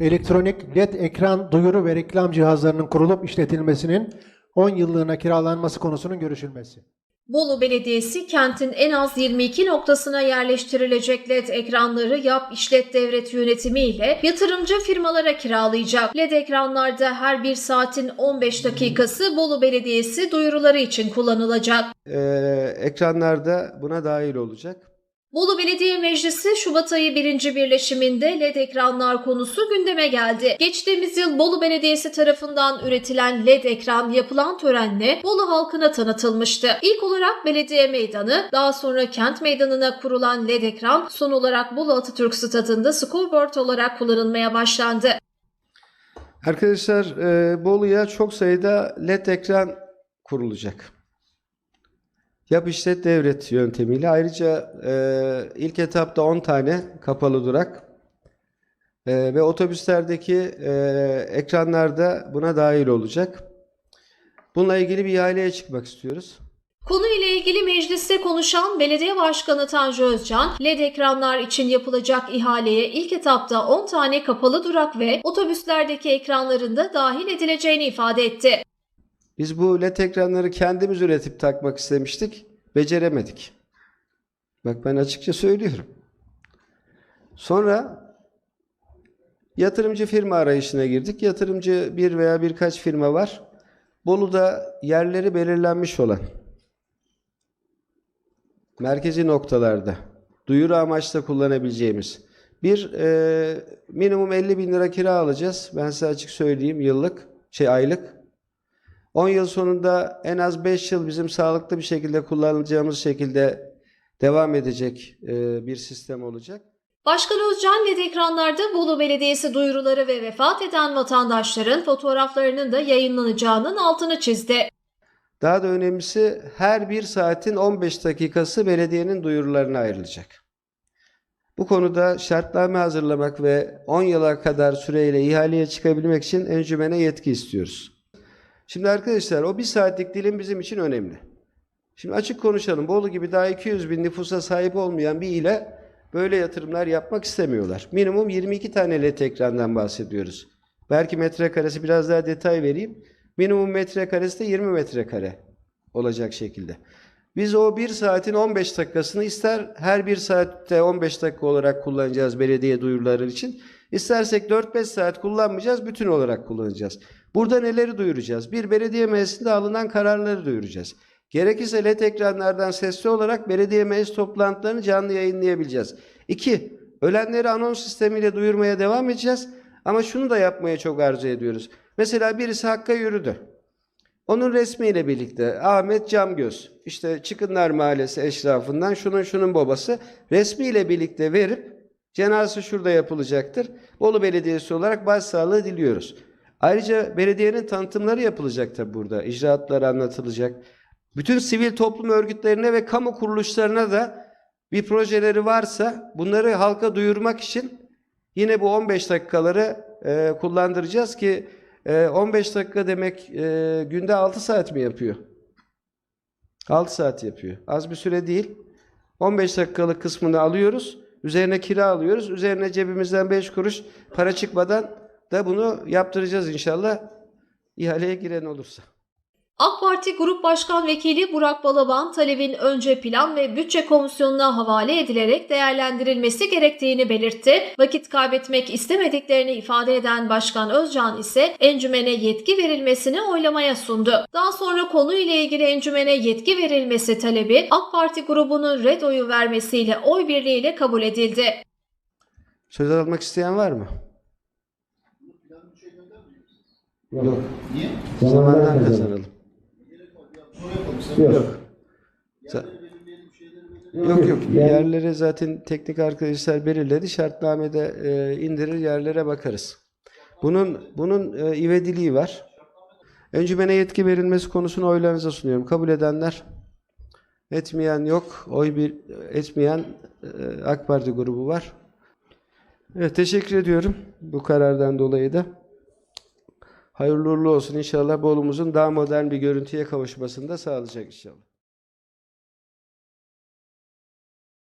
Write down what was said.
elektronik LED ekran duyuru ve reklam cihazlarının kurulup işletilmesinin 10 yıllığına kiralanması konusunun görüşülmesi. Bolu Belediyesi kentin en az 22 noktasına yerleştirilecek LED ekranları yap işlet devret yönetimi ile yatırımcı firmalara kiralayacak. LED ekranlarda her bir saatin 15 dakikası Bolu Belediyesi duyuruları için kullanılacak. Ee, ekranlarda buna dahil olacak. Bolu Belediye Meclisi Şubat ayı birinci birleşiminde LED ekranlar konusu gündeme geldi. Geçtiğimiz yıl Bolu Belediyesi tarafından üretilen LED ekran yapılan törenle Bolu halkına tanıtılmıştı. İlk olarak belediye meydanı, daha sonra kent meydanına kurulan LED ekran son olarak Bolu Atatürk Stadı'nda scoreboard olarak kullanılmaya başlandı. Arkadaşlar e, Bolu'ya çok sayıda LED ekran kurulacak. Yap işlet devret yöntemiyle. Ayrıca e, ilk etapta 10 tane kapalı durak e, ve otobüslerdeki e, ekranlar da buna dahil olacak. Bununla ilgili bir ihaleye çıkmak istiyoruz. Konuyla ilgili mecliste konuşan Belediye Başkanı Tanju Özcan, LED ekranlar için yapılacak ihaleye ilk etapta 10 tane kapalı durak ve otobüslerdeki ekranların da dahil edileceğini ifade etti. Biz bu LED ekranları kendimiz üretip takmak istemiştik. Beceremedik. Bak ben açıkça söylüyorum. Sonra yatırımcı firma arayışına girdik. Yatırımcı bir veya birkaç firma var. Bolu'da yerleri belirlenmiş olan merkezi noktalarda duyuru amaçla kullanabileceğimiz bir e, minimum 50 bin lira kira alacağız. Ben size açık söyleyeyim yıllık, şey aylık. 10 yıl sonunda en az 5 yıl bizim sağlıklı bir şekilde kullanacağımız şekilde devam edecek e, bir sistem olacak. Başkan Özcan LED ekranlarda Bolu Belediyesi duyuruları ve vefat eden vatandaşların fotoğraflarının da yayınlanacağının altını çizdi. Daha da önemlisi her bir saatin 15 dakikası belediyenin duyurularına ayrılacak. Bu konuda şartname hazırlamak ve 10 yıla kadar süreyle ihaleye çıkabilmek için encümene yetki istiyoruz. Şimdi arkadaşlar o bir saatlik dilim bizim için önemli. Şimdi açık konuşalım. Bolu gibi daha 200 bin nüfusa sahip olmayan bir ile böyle yatırımlar yapmak istemiyorlar. Minimum 22 tane LED ekrandan bahsediyoruz. Belki metrekaresi biraz daha detay vereyim. Minimum metrekaresi de 20 metrekare olacak şekilde. Biz o bir saatin 15 dakikasını ister her bir saatte 15 dakika olarak kullanacağız belediye duyuruları için. İstersek 4-5 saat kullanmayacağız, bütün olarak kullanacağız. Burada neleri duyuracağız? Bir, belediye meclisinde alınan kararları duyuracağız. Gerekirse LED ekranlardan sesli olarak belediye meclis toplantılarını canlı yayınlayabileceğiz. İki, ölenleri anons sistemiyle duyurmaya devam edeceğiz. Ama şunu da yapmaya çok arzu ediyoruz. Mesela birisi Hakk'a yürüdü. Onun resmiyle birlikte Ahmet Camgöz, işte Çıkınlar Mahallesi eşrafından şunun şunun babası resmiyle birlikte verip cenazesi şurada yapılacaktır. Bolu Belediyesi olarak başsağlığı diliyoruz. Ayrıca belediyenin tanıtımları yapılacak tabi burada. İcraatlar anlatılacak. Bütün sivil toplum örgütlerine ve kamu kuruluşlarına da bir projeleri varsa bunları halka duyurmak için yine bu 15 dakikaları e, kullandıracağız ki 15 dakika demek e, günde 6 saat mi yapıyor? 6 saat yapıyor. Az bir süre değil. 15 dakikalık kısmını alıyoruz. Üzerine kira alıyoruz. Üzerine cebimizden 5 kuruş para çıkmadan da bunu yaptıracağız inşallah. İhaleye giren olursa. AK Parti Grup Başkan Vekili Burak Balaban talebin önce Plan ve Bütçe Komisyonu'na havale edilerek değerlendirilmesi gerektiğini belirtti. Vakit kaybetmek istemediklerini ifade eden Başkan Özcan ise encümene yetki verilmesini oylamaya sundu. Daha sonra konuyla ilgili encümene yetki verilmesi talebi AK Parti grubunun red oyu vermesiyle oy birliğiyle kabul edildi. Söz almak isteyen var mı? Yok. Niye? Zamandan kazanalım. Yok. Za- Yok yok. Yerlere zaten teknik arkadaşlar belirledi. Şartnamede e, indirir yerlere bakarız. Bunun bunun e, ivediliği var. Encümene yetki verilmesi konusunu oylarınıza sunuyorum. Kabul edenler etmeyen yok. Oy bir etmeyen e, AK Parti grubu var. Evet teşekkür ediyorum bu karardan dolayı da. Hayırlı uğurlu olsun inşallah Bolu'muzun daha modern bir görüntüye kavuşmasını da sağlayacak inşallah.